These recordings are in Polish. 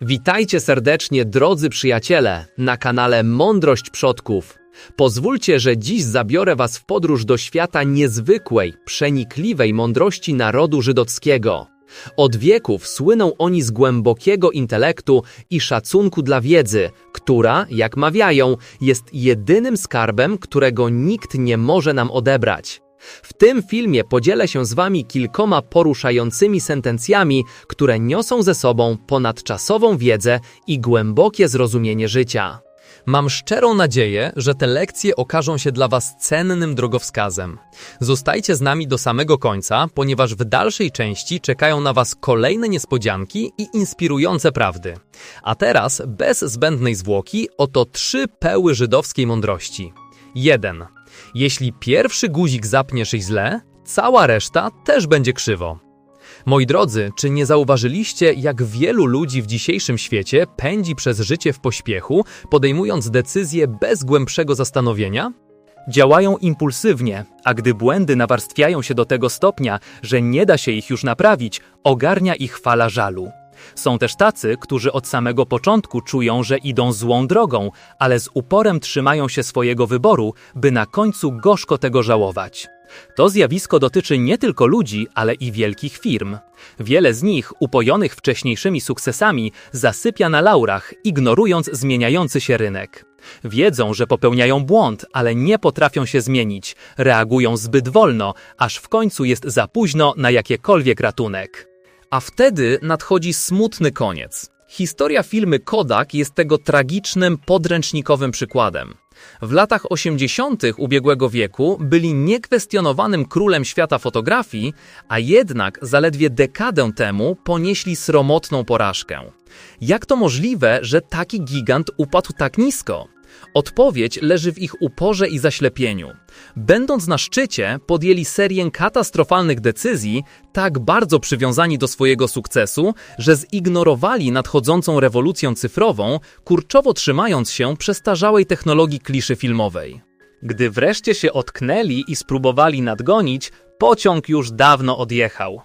Witajcie serdecznie, drodzy przyjaciele, na kanale Mądrość Przodków. Pozwólcie, że dziś zabiorę Was w podróż do świata niezwykłej, przenikliwej mądrości narodu żydowskiego. Od wieków słyną oni z głębokiego intelektu i szacunku dla wiedzy, która, jak mawiają, jest jedynym skarbem, którego nikt nie może nam odebrać. W tym filmie podzielę się z Wami kilkoma poruszającymi sentencjami, które niosą ze sobą ponadczasową wiedzę i głębokie zrozumienie życia. Mam szczerą nadzieję, że te lekcje okażą się dla Was cennym drogowskazem. Zostajcie z nami do samego końca, ponieważ w dalszej części czekają na Was kolejne niespodzianki i inspirujące prawdy. A teraz, bez zbędnej zwłoki, oto trzy peły żydowskiej mądrości. 1. Jeśli pierwszy guzik zapniesz i źle, cała reszta też będzie krzywo. Moi drodzy, czy nie zauważyliście, jak wielu ludzi w dzisiejszym świecie pędzi przez życie w pośpiechu, podejmując decyzje bez głębszego zastanowienia? Działają impulsywnie, a gdy błędy nawarstwiają się do tego stopnia, że nie da się ich już naprawić, ogarnia ich fala żalu. Są też tacy, którzy od samego początku czują, że idą złą drogą, ale z uporem trzymają się swojego wyboru, by na końcu gorzko tego żałować. To zjawisko dotyczy nie tylko ludzi, ale i wielkich firm. Wiele z nich, upojonych wcześniejszymi sukcesami, zasypia na laurach, ignorując zmieniający się rynek. Wiedzą, że popełniają błąd, ale nie potrafią się zmienić, reagują zbyt wolno, aż w końcu jest za późno na jakiekolwiek ratunek. A wtedy nadchodzi smutny koniec. Historia filmy Kodak jest tego tragicznym, podręcznikowym przykładem. W latach 80. ubiegłego wieku byli niekwestionowanym królem świata fotografii, a jednak zaledwie dekadę temu ponieśli sromotną porażkę. Jak to możliwe, że taki gigant upadł tak nisko? Odpowiedź leży w ich uporze i zaślepieniu. Będąc na szczycie, podjęli serię katastrofalnych decyzji, tak bardzo przywiązani do swojego sukcesu, że zignorowali nadchodzącą rewolucję cyfrową, kurczowo trzymając się przestarzałej technologii kliszy filmowej. Gdy wreszcie się otknęli i spróbowali nadgonić, pociąg już dawno odjechał.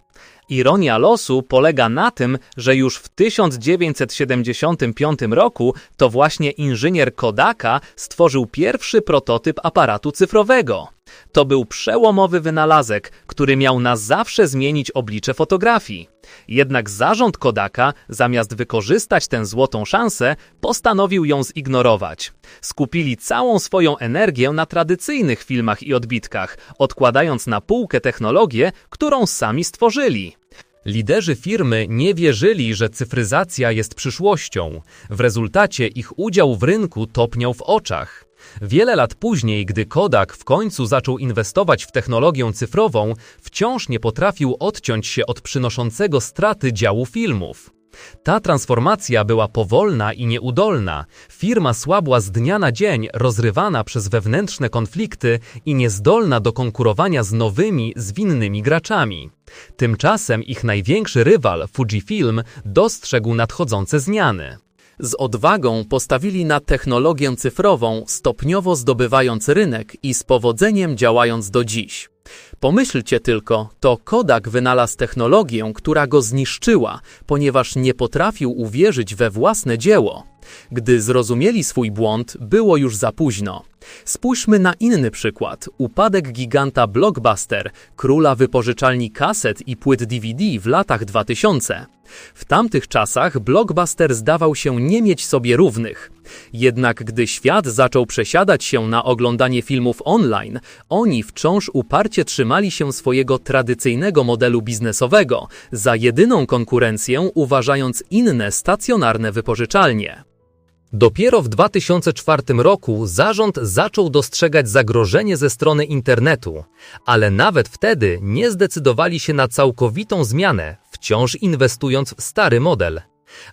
Ironia losu polega na tym, że już w 1975 roku to właśnie inżynier Kodaka stworzył pierwszy prototyp aparatu cyfrowego. To był przełomowy wynalazek, który miał na zawsze zmienić oblicze fotografii. Jednak zarząd Kodaka, zamiast wykorzystać tę złotą szansę, postanowił ją zignorować. Skupili całą swoją energię na tradycyjnych filmach i odbitkach, odkładając na półkę technologię, którą sami stworzyli. Liderzy firmy nie wierzyli, że cyfryzacja jest przyszłością. W rezultacie ich udział w rynku topniał w oczach. Wiele lat później, gdy Kodak w końcu zaczął inwestować w technologię cyfrową, wciąż nie potrafił odciąć się od przynoszącego straty działu filmów. Ta transformacja była powolna i nieudolna. Firma słabła z dnia na dzień, rozrywana przez wewnętrzne konflikty i niezdolna do konkurowania z nowymi, zwinnymi graczami. Tymczasem ich największy rywal, Fujifilm, dostrzegł nadchodzące zmiany. Z odwagą postawili na technologię cyfrową, stopniowo zdobywając rynek i z powodzeniem działając do dziś. Pomyślcie tylko, to Kodak wynalazł technologię, która go zniszczyła, ponieważ nie potrafił uwierzyć we własne dzieło. Gdy zrozumieli swój błąd, było już za późno. Spójrzmy na inny przykład. Upadek giganta Blockbuster, króla wypożyczalni kaset i płyt DVD w latach 2000. W tamtych czasach Blockbuster zdawał się nie mieć sobie równych. Jednak gdy świat zaczął przesiadać się na oglądanie filmów online, oni wciąż uparcie trzymali się swojego tradycyjnego modelu biznesowego, za jedyną konkurencję uważając inne stacjonarne wypożyczalnie. Dopiero w 2004 roku zarząd zaczął dostrzegać zagrożenie ze strony internetu, ale nawet wtedy nie zdecydowali się na całkowitą zmianę, wciąż inwestując w stary model.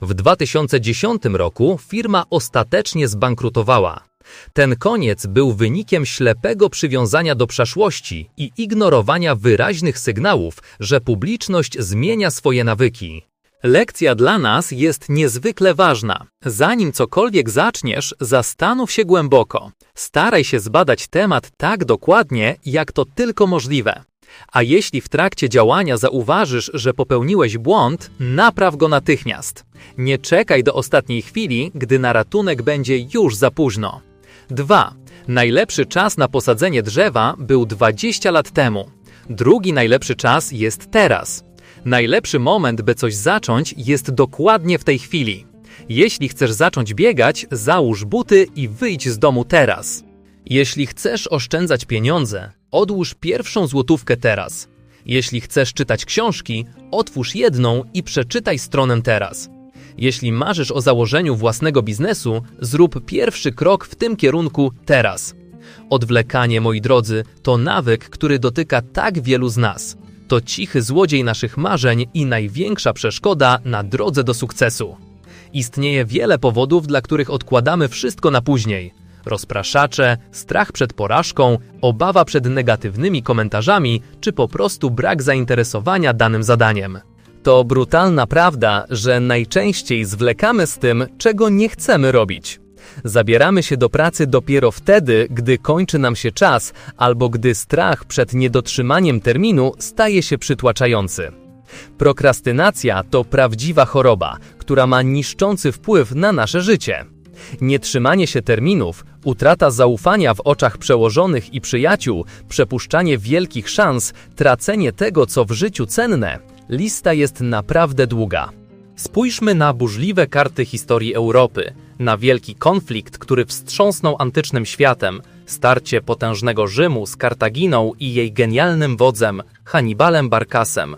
W 2010 roku firma ostatecznie zbankrutowała. Ten koniec był wynikiem ślepego przywiązania do przeszłości i ignorowania wyraźnych sygnałów, że publiczność zmienia swoje nawyki. Lekcja dla nas jest niezwykle ważna. Zanim cokolwiek zaczniesz, zastanów się głęboko. Staraj się zbadać temat tak dokładnie, jak to tylko możliwe. A jeśli w trakcie działania zauważysz, że popełniłeś błąd, napraw go natychmiast. Nie czekaj do ostatniej chwili, gdy na ratunek będzie już za późno. 2. Najlepszy czas na posadzenie drzewa był 20 lat temu. Drugi najlepszy czas jest teraz. Najlepszy moment, by coś zacząć, jest dokładnie w tej chwili. Jeśli chcesz zacząć biegać, załóż buty i wyjdź z domu teraz. Jeśli chcesz oszczędzać pieniądze, odłóż pierwszą złotówkę teraz. Jeśli chcesz czytać książki, otwórz jedną i przeczytaj stronę teraz. Jeśli marzysz o założeniu własnego biznesu, zrób pierwszy krok w tym kierunku teraz. Odwlekanie, moi drodzy, to nawyk, który dotyka tak wielu z nas. To cichy złodziej naszych marzeń i największa przeszkoda na drodze do sukcesu. Istnieje wiele powodów, dla których odkładamy wszystko na później. Rozpraszacze, strach przed porażką, obawa przed negatywnymi komentarzami, czy po prostu brak zainteresowania danym zadaniem. To brutalna prawda, że najczęściej zwlekamy z tym, czego nie chcemy robić. Zabieramy się do pracy dopiero wtedy, gdy kończy nam się czas albo gdy strach przed niedotrzymaniem terminu staje się przytłaczający. Prokrastynacja to prawdziwa choroba, która ma niszczący wpływ na nasze życie. Nietrzymanie się terminów, utrata zaufania w oczach przełożonych i przyjaciół, przepuszczanie wielkich szans, tracenie tego, co w życiu cenne, lista jest naprawdę długa. Spójrzmy na burzliwe karty historii Europy, na wielki konflikt, który wstrząsnął antycznym światem, starcie potężnego Rzymu z Kartaginą i jej genialnym wodzem, Hannibalem Barkasem.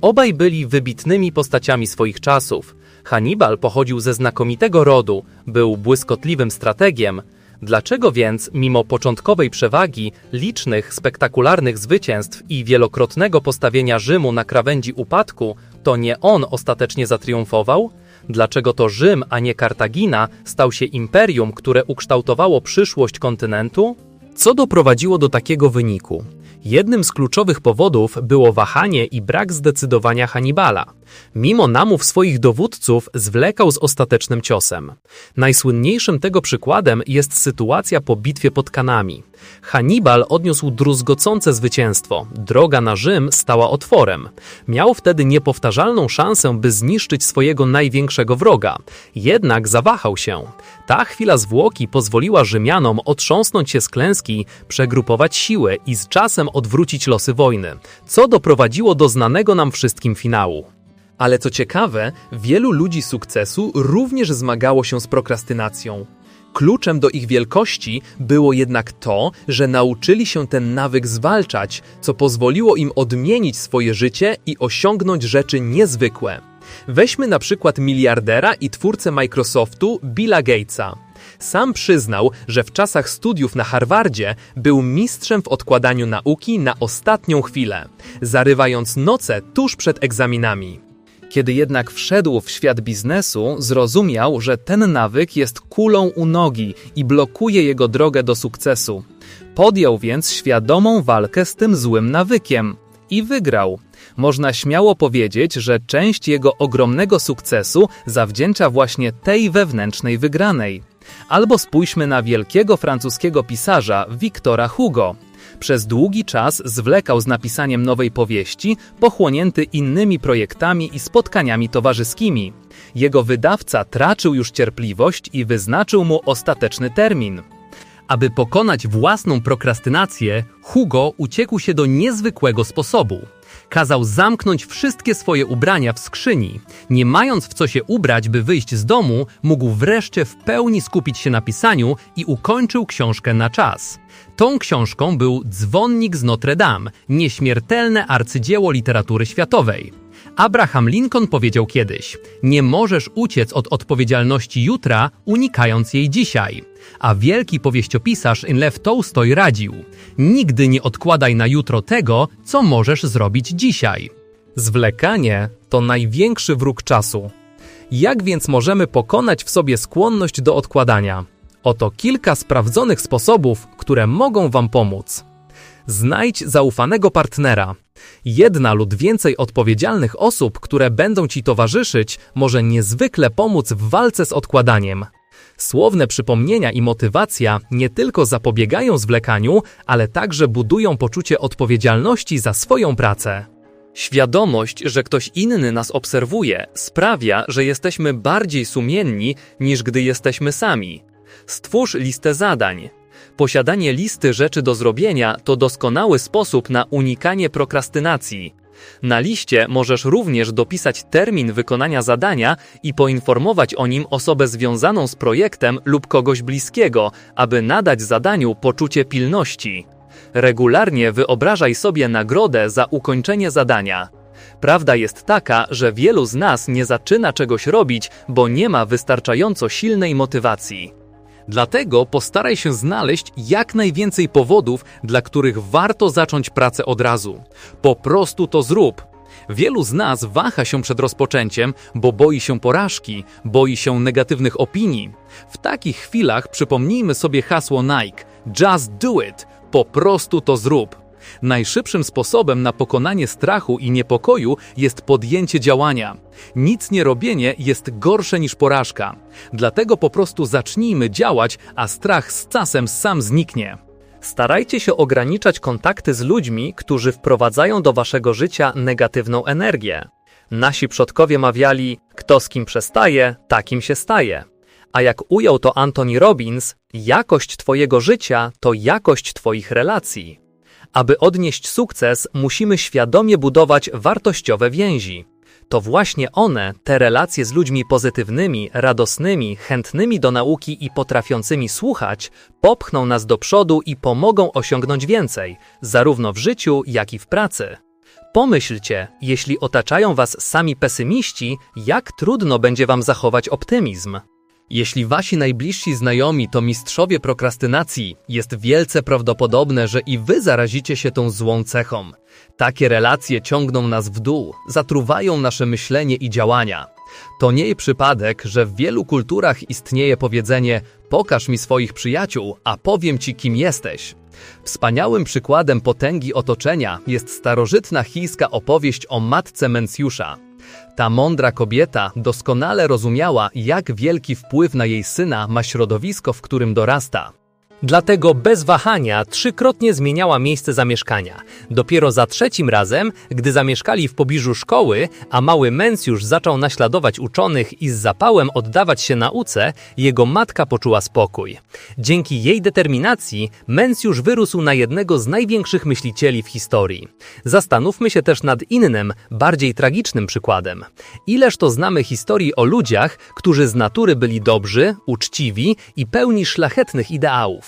Obaj byli wybitnymi postaciami swoich czasów. Hannibal pochodził ze znakomitego rodu, był błyskotliwym strategiem. Dlaczego więc, mimo początkowej przewagi, licznych, spektakularnych zwycięstw i wielokrotnego postawienia Rzymu na krawędzi upadku, to nie on ostatecznie zatriumfował? Dlaczego to Rzym, a nie Kartagina, stał się imperium, które ukształtowało przyszłość kontynentu? Co doprowadziło do takiego wyniku? Jednym z kluczowych powodów było wahanie i brak zdecydowania Hannibala. Mimo namów swoich dowódców zwlekał z ostatecznym ciosem. Najsłynniejszym tego przykładem jest sytuacja po bitwie pod Kanami. Hannibal odniósł druzgocące zwycięstwo. Droga na Rzym stała otworem. Miał wtedy niepowtarzalną szansę, by zniszczyć swojego największego wroga. Jednak zawahał się. Ta chwila zwłoki pozwoliła Rzymianom otrząsnąć się z klęski, przegrupować siły i z czasem odwrócić losy wojny, co doprowadziło do znanego nam wszystkim finału. Ale co ciekawe, wielu ludzi sukcesu również zmagało się z prokrastynacją. Kluczem do ich wielkości było jednak to, że nauczyli się ten nawyk zwalczać, co pozwoliło im odmienić swoje życie i osiągnąć rzeczy niezwykłe. Weźmy na przykład miliardera i twórcę Microsoftu Billa Gatesa. Sam przyznał, że w czasach studiów na Harvardzie był mistrzem w odkładaniu nauki na ostatnią chwilę, zarywając noce tuż przed egzaminami. Kiedy jednak wszedł w świat biznesu, zrozumiał, że ten nawyk jest kulą u nogi i blokuje jego drogę do sukcesu. Podjął więc świadomą walkę z tym złym nawykiem i wygrał. Można śmiało powiedzieć, że część jego ogromnego sukcesu zawdzięcza właśnie tej wewnętrznej wygranej. Albo spójrzmy na wielkiego francuskiego pisarza Wiktora Hugo. Przez długi czas zwlekał z napisaniem nowej powieści, pochłonięty innymi projektami i spotkaniami towarzyskimi. Jego wydawca tracił już cierpliwość i wyznaczył mu ostateczny termin. Aby pokonać własną prokrastynację, Hugo uciekł się do niezwykłego sposobu. Kazał zamknąć wszystkie swoje ubrania w skrzyni. Nie mając w co się ubrać, by wyjść z domu, mógł wreszcie w pełni skupić się na pisaniu i ukończył książkę na czas. Tą książką był Dzwonnik z Notre Dame, nieśmiertelne arcydzieło literatury światowej. Abraham Lincoln powiedział kiedyś: Nie możesz uciec od odpowiedzialności jutra, unikając jej dzisiaj. A wielki powieściopisarz Lew Tolstoj radził: Nigdy nie odkładaj na jutro tego, co możesz zrobić dzisiaj. Zwlekanie to największy wróg czasu. Jak więc możemy pokonać w sobie skłonność do odkładania? Oto kilka sprawdzonych sposobów, które mogą Wam pomóc. Znajdź zaufanego partnera. Jedna lub więcej odpowiedzialnych osób, które będą Ci towarzyszyć, może niezwykle pomóc w walce z odkładaniem. Słowne przypomnienia i motywacja nie tylko zapobiegają zwlekaniu, ale także budują poczucie odpowiedzialności za swoją pracę. Świadomość, że ktoś inny nas obserwuje, sprawia, że jesteśmy bardziej sumienni niż gdy jesteśmy sami. Stwórz listę zadań. Posiadanie listy rzeczy do zrobienia to doskonały sposób na unikanie prokrastynacji. Na liście możesz również dopisać termin wykonania zadania i poinformować o nim osobę związaną z projektem lub kogoś bliskiego, aby nadać zadaniu poczucie pilności. Regularnie wyobrażaj sobie nagrodę za ukończenie zadania. Prawda jest taka, że wielu z nas nie zaczyna czegoś robić, bo nie ma wystarczająco silnej motywacji. Dlatego postaraj się znaleźć jak najwięcej powodów, dla których warto zacząć pracę od razu. Po prostu to zrób. Wielu z nas waha się przed rozpoczęciem, bo boi się porażki, boi się negatywnych opinii. W takich chwilach przypomnijmy sobie hasło Nike: Just do it po prostu to zrób. Najszybszym sposobem na pokonanie strachu i niepokoju jest podjęcie działania. Nic nie robienie jest gorsze niż porażka. Dlatego po prostu zacznijmy działać, a strach z czasem sam zniknie. Starajcie się ograniczać kontakty z ludźmi, którzy wprowadzają do waszego życia negatywną energię. Nasi przodkowie mawiali: kto z kim przestaje, takim się staje. A jak ujął to Anthony Robbins, jakość Twojego życia to jakość Twoich relacji. Aby odnieść sukces, musimy świadomie budować wartościowe więzi. To właśnie one, te relacje z ludźmi pozytywnymi, radosnymi, chętnymi do nauki i potrafiącymi słuchać, popchną nas do przodu i pomogą osiągnąć więcej, zarówno w życiu, jak i w pracy. Pomyślcie, jeśli otaczają Was sami pesymiści, jak trudno będzie Wam zachować optymizm. Jeśli wasi najbliżsi znajomi to mistrzowie prokrastynacji, jest wielce prawdopodobne, że i wy zarazicie się tą złą cechą. Takie relacje ciągną nas w dół, zatruwają nasze myślenie i działania. To nie przypadek, że w wielu kulturach istnieje powiedzenie: Pokaż mi swoich przyjaciół, a powiem ci, kim jesteś. Wspaniałym przykładem potęgi otoczenia jest starożytna chińska opowieść o matce Mencjusza. Ta mądra kobieta doskonale rozumiała, jak wielki wpływ na jej syna ma środowisko, w którym dorasta. Dlatego bez wahania trzykrotnie zmieniała miejsce zamieszkania. Dopiero za trzecim razem, gdy zamieszkali w pobliżu szkoły, a mały Mencjusz zaczął naśladować uczonych i z zapałem oddawać się nauce, jego matka poczuła spokój. Dzięki jej determinacji Mencjusz wyrósł na jednego z największych myślicieli w historii. Zastanówmy się też nad innym, bardziej tragicznym przykładem. Ileż to znamy historii o ludziach, którzy z natury byli dobrzy, uczciwi i pełni szlachetnych ideałów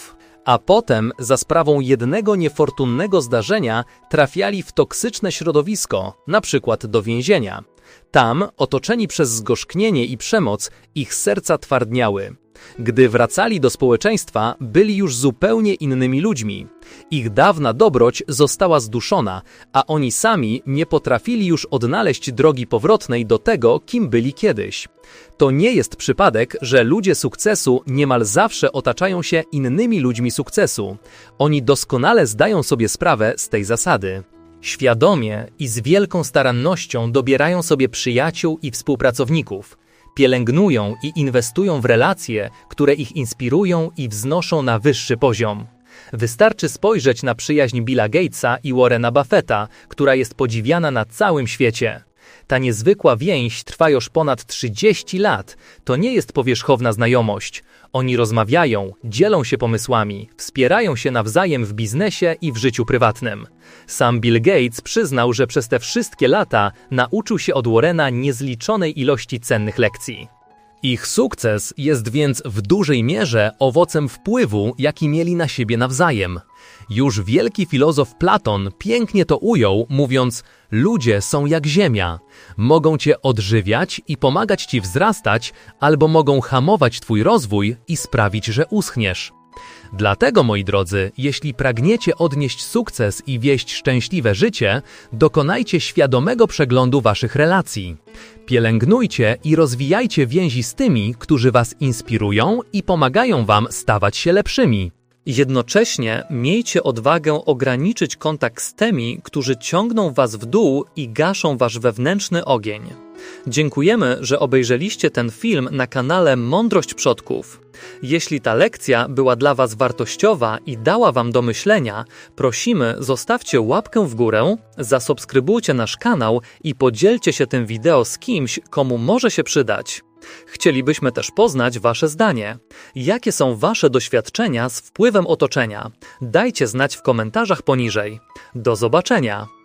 a potem za sprawą jednego niefortunnego zdarzenia trafiali w toksyczne środowisko, na przykład do więzienia. Tam, otoczeni przez zgorzknienie i przemoc, ich serca twardniały. Gdy wracali do społeczeństwa, byli już zupełnie innymi ludźmi. Ich dawna dobroć została zduszona, a oni sami nie potrafili już odnaleźć drogi powrotnej do tego, kim byli kiedyś. To nie jest przypadek, że ludzie sukcesu niemal zawsze otaczają się innymi ludźmi sukcesu. Oni doskonale zdają sobie sprawę z tej zasady. Świadomie i z wielką starannością dobierają sobie przyjaciół i współpracowników. Pielęgnują i inwestują w relacje, które ich inspirują i wznoszą na wyższy poziom. Wystarczy spojrzeć na przyjaźń Billa Gatesa i Warrena Buffetta, która jest podziwiana na całym świecie. Ta niezwykła więź trwa już ponad 30 lat. To nie jest powierzchowna znajomość. Oni rozmawiają, dzielą się pomysłami, wspierają się nawzajem w biznesie i w życiu prywatnym. Sam Bill Gates przyznał, że przez te wszystkie lata nauczył się od Warrena niezliczonej ilości cennych lekcji. Ich sukces jest więc w dużej mierze owocem wpływu, jaki mieli na siebie nawzajem. Już wielki filozof Platon pięknie to ujął, mówiąc: Ludzie są jak ziemia. Mogą cię odżywiać i pomagać ci wzrastać, albo mogą hamować twój rozwój i sprawić, że uschniesz. Dlatego, moi drodzy, jeśli pragniecie odnieść sukces i wieść szczęśliwe życie, dokonajcie świadomego przeglądu waszych relacji. Pielęgnujcie i rozwijajcie więzi z tymi, którzy was inspirują i pomagają wam stawać się lepszymi. Jednocześnie miejcie odwagę ograniczyć kontakt z tymi, którzy ciągną was w dół i gaszą wasz wewnętrzny ogień. Dziękujemy, że obejrzeliście ten film na kanale Mądrość Przodków. Jeśli ta lekcja była dla Was wartościowa i dała Wam do myślenia, prosimy zostawcie łapkę w górę, zasubskrybujcie nasz kanał i podzielcie się tym wideo z kimś, komu może się przydać. Chcielibyśmy też poznać Wasze zdanie. Jakie są Wasze doświadczenia z wpływem otoczenia? Dajcie znać w komentarzach poniżej. Do zobaczenia!